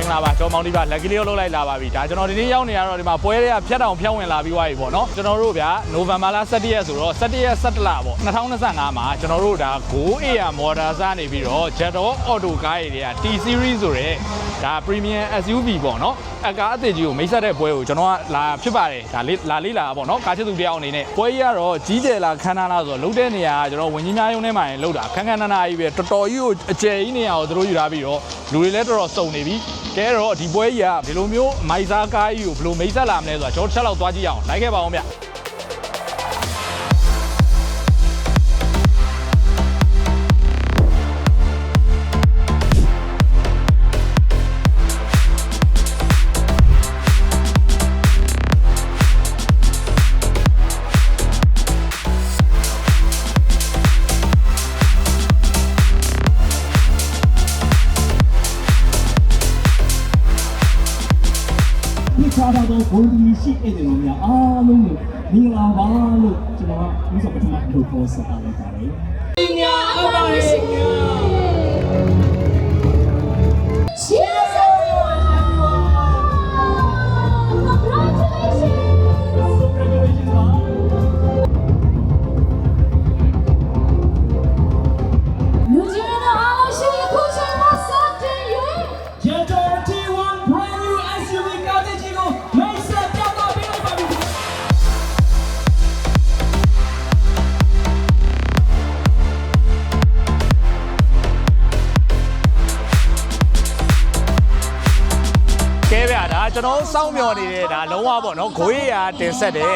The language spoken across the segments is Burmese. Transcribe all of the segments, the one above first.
င်္ဂလာပါကျော်မောင်ဒီပါလက်ကြီးလေးလောက်လိုက်လာပါပြီဒါကျွန်တော်ဒီနေ့ရောက်နေရတော့ဒီမှာပွဲတွေကဖြတ်တောင်ဖြတ်ဝင်လာပြီးသွားပြီပေါ့နော်ကျွန်တော်တို့ဗျာနိုဝင်ဘာလ17ရက်ဆိုတော့17ရက်17လပေါ့2025မှာကျွန်တော်တို့ဒါ Go Air Motor စနေပြီးတော့ Jetto Auto ကားတွေက T Series ဆိုတဲ့ဒါ Premium SUV ပေါ့နော်အကားအသေးကြီးကိုမိတ်ဆက်တဲ့ပွဲကိုကျွန်တော်ကလာဖြစ်ပါတယ်ဒါလေးလာလေးလာပေါ့နော်ကားချစ်သူတယောက်အနေနဲ့ပွဲကြီးကတော့ကြီးကျယ်လာခမ်းနားလာဆိုတော့လုတ်တဲ့နေရာကကျွန်တော်ဝင်ကြီးများရုံးထဲမှာရင်လုတ်တာခန်းခန်းနားနားကြီးပဲတော်တော်ကြီးကိုအကျယ်ကြီးနေရာကိုသူတို့ယူထားပြီးတော့လူတွေလည်းတော်တော်စုံနေပြီကဲတော့ဒီပွဲကြီးကဒီလိုမျိုးမိုက်စားကားကြီးကိုဘယ်လိုမိတ်ဆက်လာမလဲဆိုတာကျွန်တော်တစ်ချက်လောက်သွားကြည့်ရအောင်လိုက်ခဲ့ပါအောင်ဗျ ဒီချာတာတော့ဘုံဒီရှိဧည့်သည်တော်များအားလုံးကိုမင်္ဂလာပါလို့ကျွန်တော်ကဥစ္စာပထမလို့ပြောဆက်တာလိုက်ပါတယ်။ညာအပါရေ Cheers, everyone! ကျွန်တော်စောင့်မျှော်နေတဲ့ဒါလုံးဝပေါ့နော်ဂိုးရရာတင်ဆက်တဲ့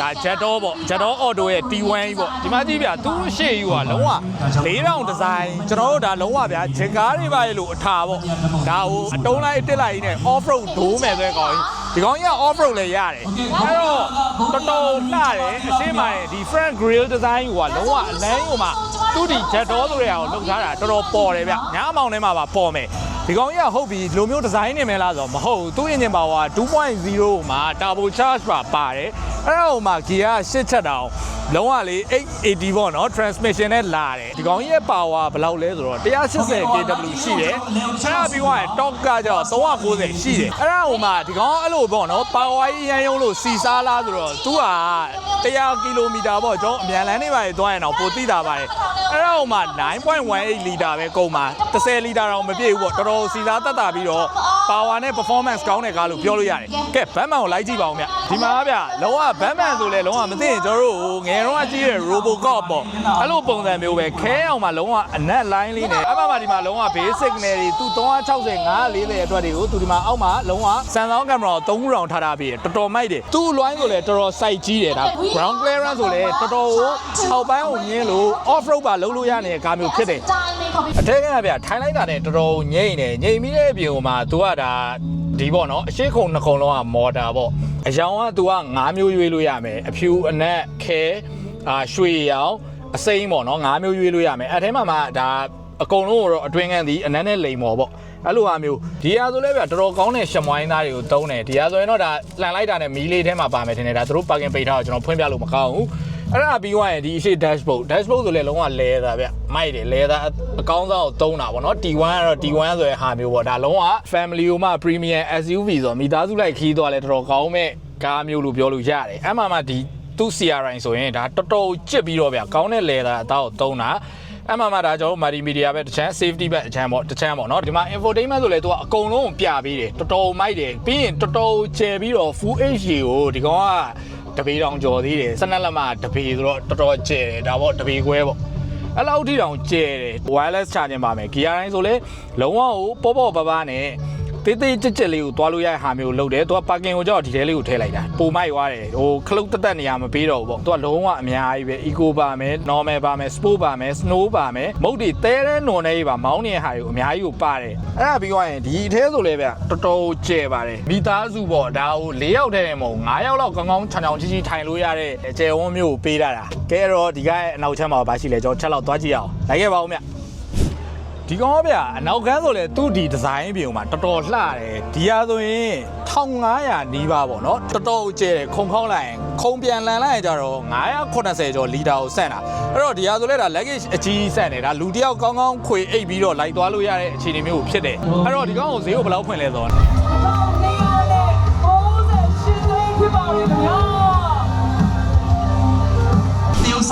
ဒါ Jetto ပေါ့ Jetto Auto ရဲ့ T1 ကြီးပေါ့ဒီမှာကြည့်ဗျာသူ့ရှေ့ယူကလုံးဝ4000ဒီဇိုင်းကျွန်တော်တို့ဒါလုံးဝဗျာဂျင်ကားတွေပါလေလို့အထာပေါ့ဒါဟိုအတုံးလိုက်တစ်လိုက်နဲ့ off road ဒိုးမယ်ဆိုတဲ့ကောင်ကြီးဒီကောင်ကြီးက off road လည်းရတယ်အဲ့တော့တော်တော်လှတယ်အရှင်းမှရင်ဒီ front grill design ကလုံးဝအလန်းကိုမှသူ့ဒီ Jetto ဆိုတဲ့ဟာကိုလုပ်ထားတာတော်တော်ပေါ်တယ်ဗျညအမောင်ထဲမှာပါပေါ်မယ် ဒီကောင်ကြီးကဟုတ်ပြီဒီလိုမျိုးဒီဇိုင်းနေမယ်လားဆိုတော့မဟုတ်ဘူးသူ့ engine power 2.0မှာ turbo charge ပါပါတယ်အဲ့ဒါဟိုမှာ gear 8ချက်တောင် လုံးဝလေ880ပေါ့နော် transmission နဲ့လာတယ်ဒီကောင်ကြီးရဲ့ power ဘယ်လောက်လဲဆိုတော့180 kW ရှိတယ်အဲ့ဒါပြီးသွားရင် torque ကကျတော့390ရှိတယ်အဲ့ဒါဟိုမှာဒီကောင်အဲ့လိုပေါ့နော် power ကြီးရမ်းရုံလို့စီစားလားဆိုတော့သူက100ကီလိုမီတာပေါ့ကျွန်တော်အမြန်လမ်းနေပါလေသွားရင်တော့ပိုသိတာပါတယ်အဲ့ဒါဟိုမှာ9.18လီတာပဲကုန်မှာ10လီတာတော့မပြည့်ဘူးပေါ့တော်တော်စီစားတက်တာပြီးတော့ power နဲ့ performance ကောင်းတဲ့ကားလို့ပြောလို့ရတယ်ကဲဘတ်မန်ကိုလိုက်ကြည့်ပါဦးဗျဒီမှာဗျလုံးဝဘတ်မန်ဆိုလဲလုံးဝမသိရင်ကျွန်တော်တို့ငယ်တော့ကြီးတဲ့ robocop ပေါ့အဲ့လိုပုံစံမျိုးပဲခဲအောင်မှာလုံးဝအနက် line လေးနဲ့အမှမှာဒီမှာလုံးဝ basic နဲ့တွေသူ360 540အတွက်တွေကိုသူဒီမှာအောက်မှာလုံးဝ Samsung camera ကို3ခုတောင်ထားထားပြီးတော်တော်မိုက်တယ်သူ့ line ဆိုလဲတော်တော် size ကြီးတယ်ဒါ ground clearance ဆိုလဲတော်တော်ကိုအောက်ပိုင်းကိုမြင်းလို့ off road ပါလုံးလို့ရနေတဲ့ကားမျိုးဖြစ်တယ်အထက်ကဗျထိုင်းလိုက်တာနဲ့တော်တော်ငိမ့်နေငိမ့်ပြီးတဲ့အပြင်မှာ तू ကဒါဒီပေါ့နော်အရှိခုံနှစ်ခုံလုံးကမော်တာပေါ့ အယောင်က तू က၅မျိုးရွေးလို့ရမယ်အဖြူအနက်ခဲအာရွှေရောင်အစိမ်းပေါ့နော်၅မျိုးရွေးလို့ရမယ်အဲထဲမှာမှဒါအကုန်လုံးကိုတော့အတွင်းကန်းဒီအနက်နဲ့လိမ်မော်ပေါ့အဲ့လိုဟာမျိုးဒီဟာဆိုလဲဗျတော်တော်ကောင်းတဲ့ရှမွိုင်းသားတွေကိုတုံးတယ်ဒီဟာဆိုရင်တော့ဒါလှန်လိုက်တာနဲ့မီးလေးထဲမှာပါမယ်ထင်တယ်ဒါသူတို့ parking ပိတ်ထားတော့ကျွန်တော်ဖွင့်ပြလို့မကောင်းဘူး အဲ့ဒါပြီးသွားရင်ဒီအရှိ dashboard dashboard ဆိုလဲလုံးဝလဲတာဗျမိုက်တယ်လဲတာအကောင်းဆုံးကိုသုံးတာဗောနော် T1 ကတော့ T1 ဆိုတဲ့ဟာမျိုးပေါ့ဒါလုံးဝ family ကိုမှ premium SUV ဆိုတော့မိသားစုလိုက်ခီးသွားလဲတော်တော်ကောင်းမဲ့ကားမျိုးလို့ပြောလို့ရတယ်အဲ့မှာမှဒီသူ့ CRI ဆိုရင်ဒါတော်တော်ကြစ်ပြီးတော့ဗျကောင်းတဲ့လဲတာအသားကိုသုံးတာအဲ့မှာမှဒါကျွန်တော် multimedia ပဲတစ်ချမ်း safety ပဲတစ်ချမ်းပေါ့တစ်ချမ်းပေါ့နော်ဒီမှာ infotainment ဆိုလဲသူကအကုန်လုံးကိုပြပေးတယ်တော်တော်မိုက်တယ်ပြီးရင်တော်တော်ကျယ်ပြီးတော့ full HD ကိုဒီကောင်က တပေတောင်ကြော်သေးတယ်စနက်လက်မတပေဆိုတော့တော်တော်ကျဲတယ်ဒါပေါ့တပေခွဲပေါ့အဲ့လောက်ထိတောင်ကျဲတယ် wireless charging ပါမယ် gear တိုင်းဆိုလဲလုံးဝကိုပေါ့ပေါ့ပါပါနဲ့ တေးသေးကြက်ကြက်လေးကိုသွားလို့ရတဲ့ဟာမျိုးလုပ်တယ်သူက parking ကိုကြောက်ဒီထဲလေးကိုထည့်လိုက်တာပုံမိုက်သွားတယ်ဟိုခလုတ်တက်တက်နေရမပေးတော့ဘူးပေါ့သူကလုံးဝအများကြီးပဲ eco ပါမယ် normal ပါမယ် sport ပါမယ် snow ပါမယ်မုတ်တွေတဲတဲ့နွန်နေပါမောင်းနေတဲ့ဟာတွေကိုအများကြီးကိုပါတယ်အဲ့ဒါပြီးသွားရင်ဒီအထဲဆိုလဲဗျတော်တော်ကျဲပါတယ်မိသားစုပေါ့ဒါဟို၄ယောက်တည်းနဲ့မဟုတ်၅ယောက်လောက်ကောင်းကောင်းချောင်ချောင်ကြီးကြီးထိုင်လို့ရတဲ့ကျဲဝန်းမျိုးကိုပေးတာတာကဲတော့ဒီကရဲ့အနောက်ချမ်းမှာပါရှိလဲကျွန်တော်ချက်လောက်သွားကြည့်အောင်လိုက်ခဲ့ပါဦးမြ ဒီကောင်ဗျအနောက်ကန်းဆိုလဲသူ့ဒီဒီဇိုင်းပြင်မှာတော်တော်လှတယ်ဒီဟာဆိုရင်1500နီးပါးပေါ့နော်တော်တော်ကျဲတယ်ခုံခေါင်းလိုက်ရင်ခုံပြန်လန်လိုက်ရင်ကြတော့980ကျော်လီတာကိုဆန့်တာအဲ့တော့ဒီဟာဆိုလဲဒါ luggage အကြီးဆက်နေတာလူတစ်ယောက်ကောင်းကောင်းခွေအိတ်ပြီးတော့လိုက်သွားလို့ရတဲ့အခြေအနေမျိုးဖြစ်တယ်အဲ့တော့ဒီကောင်ကိုဈေးကိုဘယ်လောက်ဖွင့်လဲဆိုတော့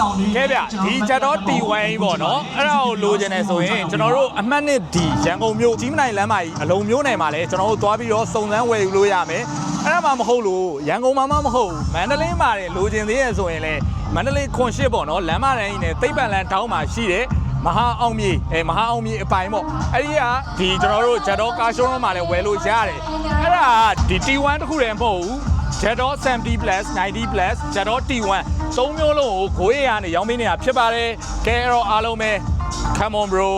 ဆောင်တွေကဲဗျဒီချက်တော့ T1 ပေါ့နော်အဲ့ဒါကိုလိုချင်တယ်ဆိုရင်ကျွန်တော်တို့အမှတ်နှစ်ဒီရန်ကုန်မြို့ကြီးမနိုင်လမ်းမကြီးအလုံးမျိုးနယ်မှာလည်းကျွန်တော်တို့သွားပြီးတော့စုံစမ်းဝယ်ယူလို့ရမယ်အဲ့ဒါမှမဟုတ်လို့ရန်ကုန်မှာမှမဟုတ်မန္တလေးမှာလည်းလိုချင်သေးရဆိုရင်လည်းမန္တလေးခွန်ရှစ်ပေါ့နော်လမ်းမတန်းကြီးနဲ့တိတ်ပန်လန်းတောင်းမှာရှိတယ်မဟာအောင်မြေအဲမဟာအောင်မြေအပိုင်ပေါ့အဲ့ဒီကဒီကျွန်တော်တို့ဂျက်တော့ကာရှုံးမှာလည်းဝယ်လို့ရတယ်အဲ့ဒါကဒီ T1 တခုတည်းမဟုတ်ဘူး Jador 70 plus 90 plus Jador T1 သုံးမျိုးလုံးကိုကိုယ့်ရရနေရောင်းပေးနေတာဖြစ်ပါတယ်ကဲအဲ့တော့အားလုံးပဲ come on bro